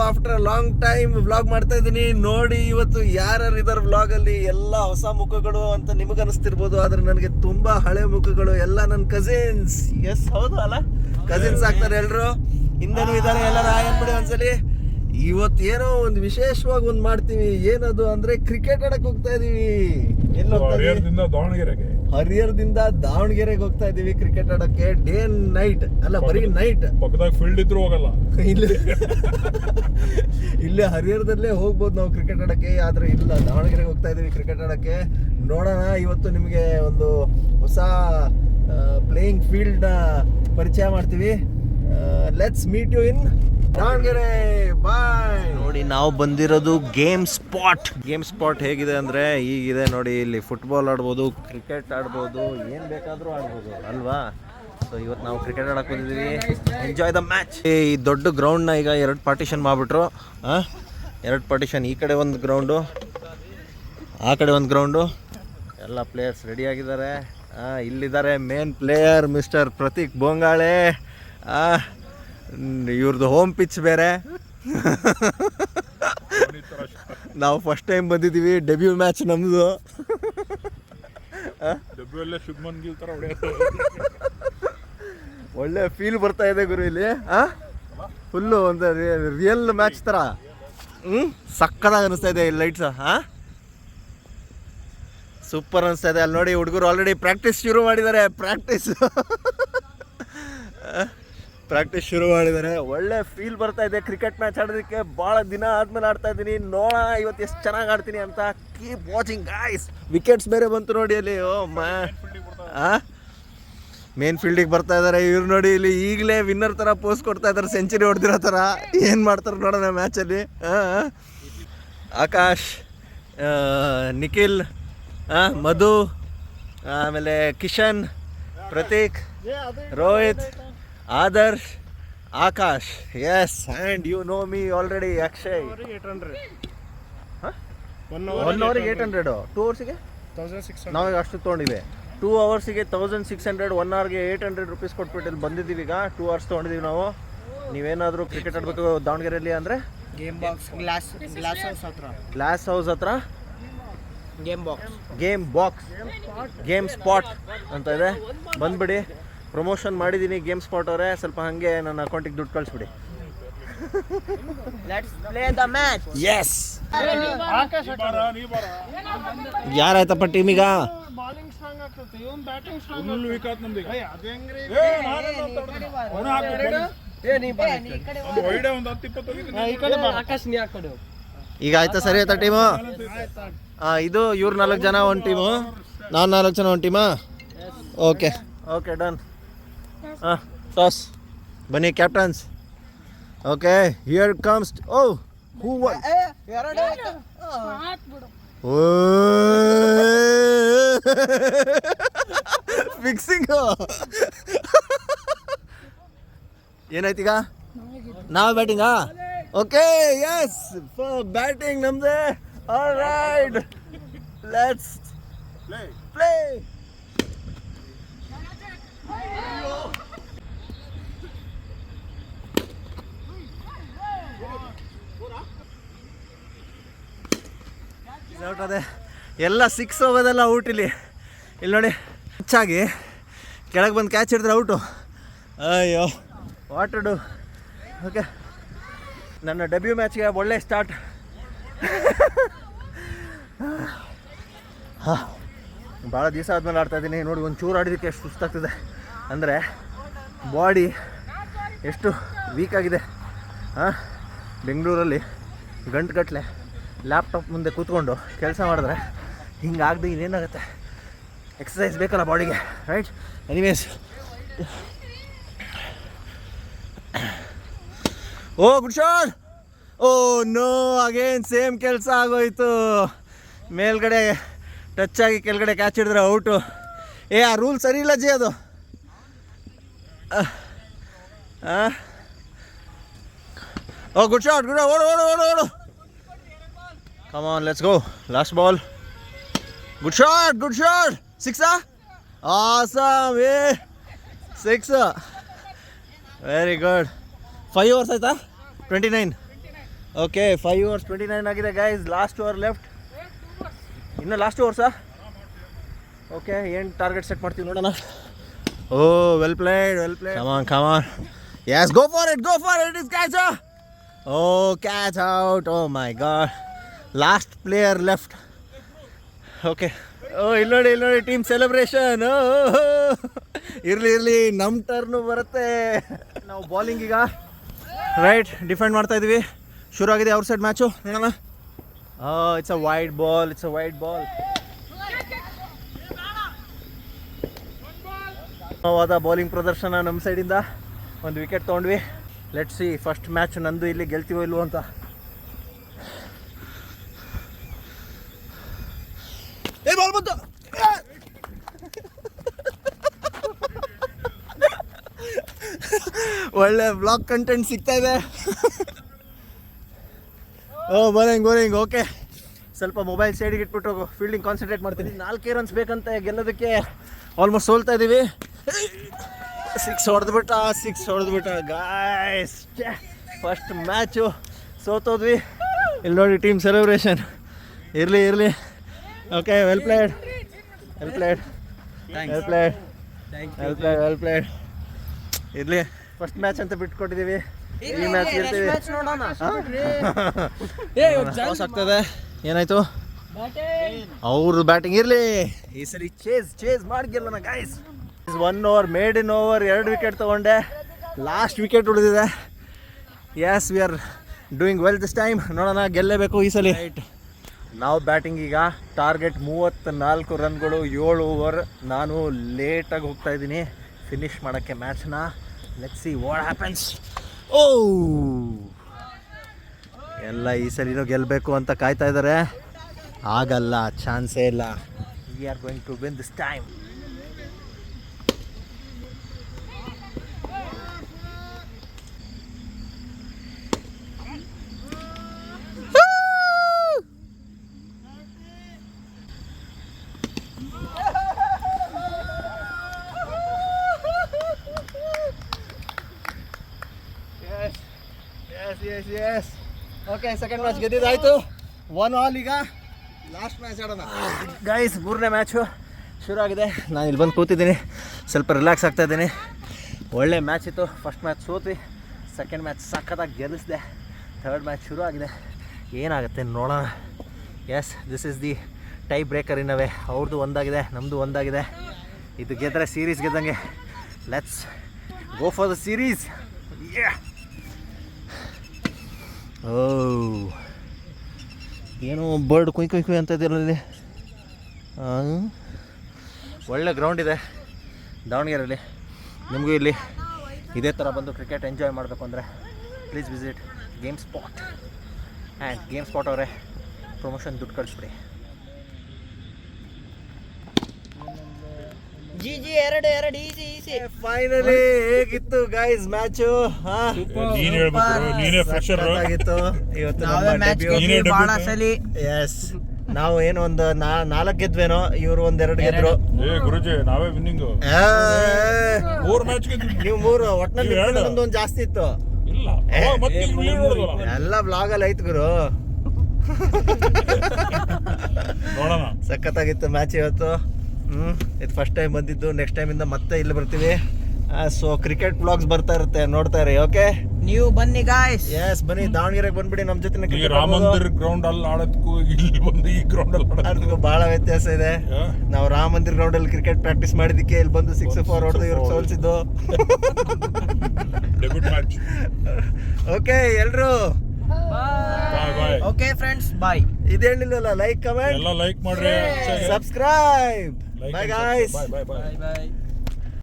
After long time vlog ಮಾಡ್ತಾ ಇದ್ದೀನಿ. ನೋಡಿ ಇವತ್ತು ಯಾರ್ಯಾರು ಇದಾರೆ ವ್ಲಾಗ್ ಅಲ್ಲಿ ಎಲ್ಲ ಹೊಸ ಮುಖಗಳು ಅಂತ ನಿಮಗೆ ಅನಿಸ್ತಿರ್ಬೋದು. ಆದ್ರೆ ನನಗೆ ತುಂಬಾ ಹಳೆ ಮುಖಗಳು ಎಲ್ಲ ನನ್ನ ಕಸಿನ್ಸ್ ಎಸ್ ಹೌದು ಅಲ್ಲ? ಕಸಿನ್ಸ್ ಆಗ್ತಾರೆ ಎಲ್ರು. ಹಿಂದೆನೂ ಇದಾರೆ ಎಲ್ಲರೂ ಬಿಡಿ ಒಂದ್ಸಲಿ. ಇವತ್ತು ಏನೋ ಒಂದು ವಿಶೇಷವಾಗಿ ಒಂದು ಮಾಡ್ತೀವಿ. ಏನದು ಅಂದ್ರೆ ಕ್ರಿಕೆಟ್ ಆಡಕ್ಕೆ ಹೋಗ್ತಾ ಇದೀವಿ. ಎಲ್ಲಿ ಹೋಗ್ತಾ ದಾವಣಗೆರೆಗೆ. ಹರಿಹರದಿಂದ ದಾವಣಗೆರೆಗೆ ಹೋಗ್ತಾ ಇದೀವಿ ಕ್ರಿಕೆಟ್ ಆಡೋಕೆ ಡೇ ನೈಟ್ ಅಲ್ಲ ಬರೀ ನೈಟ್ ಪಕ್ಕದಾಗ ಫೀಲ್ಡ್ ಇದ್ರು ಹೋಗಲ್ಲ. ಇಲ್ಲಿ. ಇಲ್ಲೇ ಹರಿಹರದಲ್ಲೇ ಹೋಗ್ಬೋದು ನಾವು ಕ್ರಿಕೆಟ್ ಆಡಕ್ಕೆ ಆದ್ರೆ ಇಲ್ಲ ದಾವಣಗೆರೆಗೆ ಹೋಗ್ತಾ ಇದೀವಿ ಕ್ರಿಕೆಟ್ ಆಡೋಕ್ಕೆ. ನೋಡೋಣ ಇವತ್ತು ನಿಮಗೆ ಒಂದು ಹೊಸ ಪ್ಲೇಯಿಂಗ್ ಫೀಲ್ಡ್ ಪರಿಚಯ ಮಾಡ್ತೀವಿ. Let's meet you in Davanagere bye. ನೋಡಿ ನಾವು ಬಂದಿರೋದು ಗೇಮ್ ಸ್ಪಾಟ್. ಗೇಮ್ ಸ್ಪಾಟ್ ಹೇಗಿದೆ ಅಂದ್ರೆ ಈಗಿದೆ ನೋಡಿ ಇಲ್ಲಿ ಫುಟ್ಬಾಲ್ ಆಡ್ಬೋದು ಕ್ರಿಕೆಟ್ ಆಡ್ಬೋದು ಏನ್ ಬೇಕಾದ್ರೂ ಆಡ್ಬೋದು ಅಲ್ವಾ? ಸೊ ಇವತ್ತು ನಾವು ಕ್ರಿಕೆಟ್ ಆಡಕ್ಕೆ ಬಂದಿದ್ದೀವಿ. ಎಂಜಾಯ್ ದ ಮ್ಯಾಚ್ ಈ ದೊಡ್ಡ ಗ್ರೌಂಡ್ನ ಈಗ ಎರಡು ಪಾರ್ಟಿಷನ್ ಮಾಡಿಬಿಟ್ರು. ಎರಡು ಪಾರ್ಟಿಷನ್ ಈ ಕಡೆ ಒಂದು ಗ್ರೌಂಡು ಆ ಕಡೆ ಒಂದು ಗ್ರೌಂಡು ಎಲ್ಲ ಪ್ಲೇಯರ್ಸ್ ರೆಡಿ ಆಗಿದ್ದಾರೆ. ಇಲ್ಲಿದ್ದಾರೆ main player mister Prateek Bongale ಇವ್ರದ್ದು ಹೋಮ್ ಪಿಚ್ ಬೇರೆ. ನಾವು ಫಸ್ಟ್ ಟೈಮ್ ಬಂದಿದ್ದೀವಿ ಡೆಬ್ಯೂ ಮ್ಯಾಚ್ ನಮ್ಮದು ಒಳ್ಳೆ ಫೀಲ್ ಬರ್ತಾ ಇದೆ ಗುರು ಇಲ್ಲಿ. ಫುಲ್ಲು ಒಂದು ರಿಯಲ್ ಮ್ಯಾಚ್ ಥರ ಹ್ಞೂ ಸಕ್ಕದಾಗ ಅನಿಸ್ತಾ ಇದೆ ಇಲ್ಲಿ ಲೈಟ್ಸ್ ಹಾಂ? ಸೂಪರ್ ಅನಿಸ್ತಾ ಇದೆ. ಅಲ್ಲಿ ನೋಡಿ ಹುಡುಗರು ಆಲ್ರೆಡಿ ಪ್ರಾಕ್ಟೀಸ್ ಶುರು ಮಾಡಿದ್ದಾರೆ. ಪ್ರಾಕ್ಟೀಸ್ ಪ್ರಾಕ್ಟೀಸ್ ಶುರು ಮಾಡಿದ್ದಾರೆ. ಒಳ್ಳೆ ಫೀಲ್ ಬರ್ತಾ ಇದೆ. ಕ್ರಿಕೆಟ್ ಮ್ಯಾಚ್ ಆಡೋದಕ್ಕೆ ಭಾಳ ದಿನ ಆದ್ಮೇಲೆ ಆಡ್ತಾ ಇದ್ದೀನಿ. ನೋಡೋಣ ಇವತ್ತು ಎಷ್ಟು ಚೆನ್ನಾಗಿ ಆಡ್ತೀನಿ ಅಂತ. ಕೀಪ್ ವಾಚಿಂಗ್ ಗಾಯ್ಸ್ ವಿಕೆಟ್ಸ್ ಬೇರೆ ಬಂತು ನೋಡಿ ಅಲ್ಲಿ. ಓ ಮಾ ಮೇನ್ ಫೀಲ್ಡಿಗೆ ಬರ್ತಾ ಇದ್ದಾರೆ ಇವ್ರು ನೋಡಿ ಇಲ್ಲಿ. ಈಗಲೇ ವಿನ್ನರ್ ಥರ ಪೋಸ್ಟ್ ಕೊಡ್ತಾ ಇದ್ದಾರೆ. ಸೆಂಚುರಿ ಹೊಡೆದಿರೋ ಥರ ಏನು ಮಾಡ್ತಾರೆ ನೋಡೋಣ ಮ್ಯಾಚಲ್ಲಿ ಆಕಾಶ್ ನಿಖಿಲ್ ಮಧು ಆಮೇಲೆ Kishan Prateek Rohit. Adarsh Akash. Yes and you know me already Akshay one ಅವರಿಗೆ ಏಟ್ ಹಂಡ್ರೆಡು ಟೂ ಅವರ್ಸಿಗೆ ನಾವೀಗ ಅಷ್ಟು ತೊಗೊಂಡಿವೆ. ಟೂ ಅವರ್ಸಿಗೆ ತೌಸಂಡ್ ಸಿಕ್ಸ್ ಹಂಡ್ರೆಡ್ ಒನ್ ಅವರ್ಗೆ ಏಯ್ಟ್ ಹಂಡ್ರೆಡ್ ರುಪೀಸ್ ಕೊಟ್ಬಿಟ್ಟು ಇಲ್ಲಿ ಬಂದಿದ್ದೀವಿ ಈಗ. ಟೂ ಅವರ್ಸ್ ತೊಗೊಂಡಿದ್ದೀವಿ ನಾವು. ನೀವೇನಾದರೂ ಕ್ರಿಕೆಟ್ ಆಡಬೇಕು ದಾವಣಗೆರೆಯಲ್ಲಿ ಅಂದರೆ? Game box glass glass house ಹತ್ರ. ಗ್ಲಾಸ್ ಹೌಸ್ ಹತ್ರ? Game box game box game spot ಅಂತ ಇದೆ. ಬಂದ್ಬಿಡಿ. ಪ್ರಮೋಷನ್ ಮಾಡಿದ್ದೀನಿ ಗೇಮ್ ಸ್ಪಾಟ್ ಅವರೇ ಸ್ವಲ್ಪ ಹಾಗೆ ನನ್ನ ಅಕೌಂಟಿಗೆ ದುಡ್ಡು ಕಳಿಸ್ಬಿಡಿ. Let's play the match yes ಯಾರಾಯ್ತಪ್ಪ ಟೀಮಿಗ? ಈಗ. ಆಯ್ತಾ ಸರಿ ಆಯ್ತಾ ಟೀಮು? ಇದು ಇವ್ರು ನಾಲ್ಕು ಜನ ಒಂದು ಟೀಮು. ನಾನು ನಾಲ್ಕು ಜನ ಒಂದು ಟೀಮಾ? ಓಕೆ ಓಕೆ ಡನ್ ಹಾಂ. ಟಾಸ್. ಬನ್ನಿ captains okay here comes oh. ಹೂ ಎರಡು ಫಿಕ್ಸಿಂಗ್ ಏನಾಯ್ತೀಗ ನಾವು ಬ್ಯಾಟಿಂಗಾ ಓಕೆ ಎಸ್ ಬ್ಯಾಟಿಂಗ್ ನಮ್ದೆ. All right let's play out ಅದೇ ಎಲ್ಲ ಸಿಕ್ಸ್ ಹೋಗೋದೆಲ್ಲ ಔಟ್ ಇಲ್ಲಿ. ಇಲ್ಲಿ ನೋಡಿ, ಹೆಚ್ಚಾಗಿ ಕೆಳಗೆ ಬಂದು ಕ್ಯಾಚ್ ಹಿಡಿದ್ರೆ ಔಟು ಅಯ್ಯೋ ವಾಟ್ ಡು ಓಕೆ ನನ್ನ ಡೆಬ್ಯೂ ಮ್ಯಾಚ್ಗೆ ಒಳ್ಳೆ ಸ್ಟಾರ್ಟ್ ಹಾಂ. ಭಾಳ ದಿವಸ ಆದಮೇಲೆ ಆಡ್ತಾ ಇದ್ದೀನಿ. ನೋಡಿ, ಒಂದು ಚೂರು ಆಡಿದಕ್ಕೆ ಎಷ್ಟು ಸುಸ್ತಾಗ್ತಿದೆ. ಅಂದರೆ ಬಾಡಿ ಎಷ್ಟು ವೀಕಾಗಿದೆ ಹಾಂ? ಬೆಂಗಳೂರಲ್ಲಿ ಗಂಟುಗಟ್ಟಲೆ ಲ್ಯಾಪ್ಟಾಪ್ ಮುಂದೆ ಕೂತ್ಕೊಂಡು ಕೆಲಸ ಮಾಡಿದ್ರೆ ಹಿಂಗಾಗದೆ ಇನ್ನೇನಾಗುತ್ತೆ? ಎಕ್ಸಸೈಸ್ ಬೇಕಲ್ಲ ಬಾಡಿಗೆ right anyways oh, good shot oh no again same ಕೆಲಸ ಆಗೋಯ್ತು. ಮೇಲ್ಗಡೆ ಟಚ್ ಆಗಿ ಕೆಳಗಡೆ ಕ್ಯಾಚ್ ಹಿಡಿದ್ರೆ ಔಟು ಏ, ಆ ರೂಲ್ ಸರಿ ಇಲ್ಲ ಜಿ ಅದು. ಓ ಗುಡ್ ಶಾಟ್ ಗುಡ್ ಓಡು ಓಡು ಓಡು ಓಡು. Come on let's go last ball good shot good shot ಸಿಕ್ಸಾ awesome a six very good five overs ಆಯಿತಾ? Twenty nine okay five overs twenty nine ಆಗಿದೆ ಗೈಸ್ ಲಾಸ್ಟ್ ಓವರ್ ಲೆಫ್ಟ್ ಇನ್ನು last ಓವರ್ಸಾ okay ಏನು target set ಮಾಡ್ತೀವಿ ನೋಡೋಣ. ಓ well played well played come on come on yes go for it go for it is catch oh catch out oh my god last player left okay ಓ, ಇಲ್ಲಿ ನೋಡಿ ಇಲ್ಲಿ ನೋಡಿ team celebration ಇರಲಿ ಇರಲಿ ನಮ್ಮ turn ಬರುತ್ತೆ. ನಾವು ಬಾಲಿಂಗ್ ಈಗ. ರೈಟ್ ಡಿಫೆಂಡ್ ಮಾಡ್ತಾ ಇದ್ವಿ. ಶುರು ಆಗಿದೆ ಅವ್ರ ಸೈಡ್ ಮ್ಯಾಚು ನೋಡೋಣ. It's a wide ball it's a wide ball ವಾದ ಬೌಲಿಂಗ್ ಪ್ರದರ್ಶನ ನಮ್ಮ ಸೈಡಿಂದ ಒಂದು ವಿಕೆಟ್ ತೊಗೊಂಡ್ವಿ. ಲೆಟ್ ಸಿ ಫಸ್ಟ್ ಮ್ಯಾಚ್ ನಂದು ಇಲ್ಲಿ ಗೆಲ್ತೀವೋ ಇಲ್ವೋ ಅಂತ ಏ ಬಾಲ್ ಬಂತು ಒಳ್ಳೆ ಬ್ಲಾಗ್ ಕಂಟೆಂಟ್ ಸಿಗ್ತಾ ಇದೆ. ಓ ಬೋರಿಂಗ್ ಬೋರಿಂಗ್ ಓಕೆ ಸ್ವಲ್ಪ ಮೊಬೈಲ್ ಸೈಡಿಗೆ ಇಟ್ಬಿಟ್ಟು ಫೀಲ್ಡಿಂಗ್ ಕಾನ್ಸಂಟ್ರೇಟ್ ಮಾಡ್ತೀನಿ. ನಾಲ್ಕೇ ರನ್ಸ್ ಬೇಕಂತ ಗೆಲ್ಲೋದಕ್ಕೆ. ಆಲ್ಮೋಸ್ಟ್ ಸೋಲ್ತಾ ಇದ್ದೀವಿ ಸಿಕ್ಸ್ ಹೊಡೆದ್ಬಿಟ್ಟ ಸಿಕ್ಸ್ ಹೊಡೆದ್ಬಿಟ್ಟ. ಗಾಯ್ಸ್ ಫಸ್ಟ್ ಮ್ಯಾಚು ಸೋತೋದ್ವಿ ಇಲ್ಲಿ ನೋಡಿ ಟೀಮ್ ಸೆಲೆಬ್ರೇಷನ್ ಇರಲಿ ಇರಲಿ. Okay well played well played well played well played well played ಇರಲಿ. ಫಸ್ಟ್ ಮ್ಯಾಚ್ ಅಂತ ಬಿಟ್ಕೊಟ್ಟಿದ್ದೀವಿ ಈ ಮ್ಯಾಚ್ ಗೆಲ್ತೀವಿ ಮ್ಯಾಚ್ ನೋಡೋಣ. ಲಾಸ್ ಆಗ್ತದೆ. ಏನಾಯ್ತು? ಅವ್ರದ್ದು ಬ್ಯಾಟಿಂಗ್ ಇರಲಿ. ಈ ಸರಿ ಚೇಸ್ ಚೇಸ್ ಮಾಡಿ guys guys one over maiden over ಎರಡು ವಿಕೆಟ್ ತೊಗೊಂಡೆ. ಲಾಸ್ಟ್ ವಿಕೆಟ್ ಉಳಿದಿದೆ. Yes we are doing well this time ನೋಡೋಣ ಗೆಲ್ಲೇಬೇಕು ಈ ಸಲ. ನಾವು ಬ್ಯಾಟಿಂಗ್ ಈಗ ಟಾರ್ಗೆಟ್ ಮೂವತ್ತ ನಾಲ್ಕು ರನ್ಗಳು ಏಳು ಓವರ್ ನಾನು ಲೇಟಾಗಿ ಹೋಗ್ತಾ ಇದ್ದೀನಿ. ಫಿನಿಷ್ ಮಾಡೋಕ್ಕೆ ಮ್ಯಾಚ್ನ let see what happens oh ಎಲ್ಲ ಈ ಸಲಿನೂ ಗೆಲ್ಲಬೇಕು ಅಂತ ಕಾಯ್ತಾ ಇದ್ದಾರೆ ಆಗಲ್ಲ, ಚಾನ್ಸೇ ಇಲ್ಲ. We are going to win this time yes yes okay second match ಗೆದ್ದಿದ್ದಾಯ್ತು. One all ಈಗ ಲಾಸ್ಟ್ ಮ್ಯಾಚ್ ಆಡೋಣ. ಗೈಸ್ ಮೂರನೇ ಮ್ಯಾಚು ಶುರು ಆಗಿದೆ. ನಾನು ಇಲ್ಲಿ ಬಂದು ಕೂತಿದ್ದೀನಿ. ಸ್ವಲ್ಪ ರಿಲ್ಯಾಕ್ಸ್ ಆಗ್ತಾ ಇದ್ದೀನಿ. ಒಳ್ಳೆ ಮ್ಯಾಚ್ ಇತ್ತು. ಫಸ್ಟ್ ಮ್ಯಾಚ್ ಸೋತಿ ಸೆಕೆಂಡ್ ಮ್ಯಾಚ್ ಸಖತ್ತಾಗಿ ಗೆಲ್ಲಿಸಿದೆ ಥರ್ಡ್ ಮ್ಯಾಚ್ ಶುರು ಆಗಿದೆ. ಏನಾಗುತ್ತೆ ನೋಡೋಣ. Yes this is the tie breaker ಇನ್ನವೇ ಅವ್ರದ್ದು ಒಂದಾಗಿದೆ ನಮ್ಮದು ಒಂದಾಗಿದೆ. ಇದು ಗೆದ್ದರೆ series ಗೆದ್ದಂಗೆ. Let's go for the series oh. ಏನೋ ಬರ್ಡ್ ಕುಯ್ ಕುಯ್ ಕುಯ್ ಅಂತ ಇದೆಯಲ್ಲ ಒಳ್ಳೆ ಗ್ರೌಂಡ್ ಇದೆ. ದಾವಣಗೆರೆಯಲ್ಲಿ ನಿಮಗೂ ಇಲ್ಲಿ ಇದೇ ಥರ ಬಂದು ಕ್ರಿಕೆಟ್ ಎಂಜಾಯ್ ಮಾಡಬೇಕು ಅಂದರೆ please visit game spot and game spot ಅವರೇ ಪ್ರಮೋಷನ್ ದುಡ್ಡು ಕಳಿಸ್ಬಿಡಿ. ಜಿ ಜಿ ಎರಡು ಎರಡು ಈಸಿ ಈಸಿ ಫೈನಲಿ ಹೇಗಿತ್ತು ಗೈಸ್ ಮ್ಯಾಚ್ ನೀನ್ ಹೇಳ್ಬೇಕು ನೀನೇ ಫ್ರೆಶರ್ ಆಗಿತ್ತು ಇವತ್ತು ನಾವೇ ಮ್ಯಾಚ್ ನೀನೇ ಗೆದ್ವಿ ಸಲಿ. ಎಸ್ ನಾವು ಏನು ಒಂದು ನಾ ನಾಲ್ಕು ಗೆದ್ವೇನೋ ಇವರು ಒಂದೆರಡು ಗೆದ್ರು. ಏ ಗುರುಜಿ ನಾವೇ ವಿನ್ನಿಂಗ್ ಮೂರು ಮ್ಯಾಚ್ ಗೆದ್ವಿ. ನೀವು ಮೂರು ಒಟ್ನಲ್ಲಿ ಎರಡು. ಒಂದು ಜಾಸ್ತಿ ಇತ್ತು. ಇಲ್ಲ. ಮತ್ತೆ ಈಗ ನೋಡಿದ್ವಲ್ಲ. ಎಲ್ಲ ಬ್ಲಾಗ್ ಅಲ್ಲಿ ಐತ್ ಗುರು. ನೋಡೋಣ. ಸಖತ್ತಾಗಿತ್ತು ಮ್ಯಾಚ್ ಇವತ್ತು. ಹ್ಮ್ ಇದು ಫಸ್ಟ್ ಟೈಮ್ ಬಂದಿದ್ದು ನೆಕ್ಸ್ಟ್ ಟೈಮ್ ಇಂದ ಮತ್ತೆ ಇಲ್ಲಿ ಬರ್ತೀವಿ. ಸೊ ಕ್ರಿಕೆಟ್ ಬ್ಲಾಗ್ಸ್ ಬರ್ತಾ ಇರುತ್ತೆ ನೋಡ್ತಾ ಇರಿ ಓಕೆ ನೀವು ಬನ್ನಿ ಗಾಯ್ಸ್ ಎಸ್ ಬನ್ನಿ ದಾವಣಗೆರೆಗೆ ಬಂದ್ಬಿಡಿ ನಮ್ಮ ಜೊತೆ ಈ ರಾಮ ಮಂದಿರ್ ಗ್ರೌಂಡ್ ಅಲ್ಲಿ ಆಡೋದಕ್ಕೂ ಇಲ್ಲಿ ಬಂದು ಈ ಗ್ರೌಂಡ್ ಅಲ್ಲಿ ಆಡೋದಕ್ಕೂ ಬಹಳ ವ್ಯತ್ಯಾಸ ಇದೆ. ನಾವು ರಾಮ ಮಂದಿರ್ ಗ್ರೌಂಡ್ ಅಲ್ಲಿ ಕ್ರಿಕೆಟ್ ಪ್ರಾಕ್ಟೀಸ್ ಮಾಡಿದಕ್ಕೆ ಇಲ್ಲಿ ಬಂದು ಸಿಕ್ಸ್ ಫೋರ್ ಹೊಡೆದು ಇವ್ರಿಗೆ ಸೋಲ್ಸಿದ್ದು. ಓಕೆ ಎಲ್ರು? Bye bye okay friends bye ಇದೇನಿಲ್ಲ like comment ಎಲ್ಲ ಲೈಕ್ ಮಾಡ್ರಿ. Subscribe Bye guys. Bye bye bye. Bye bye.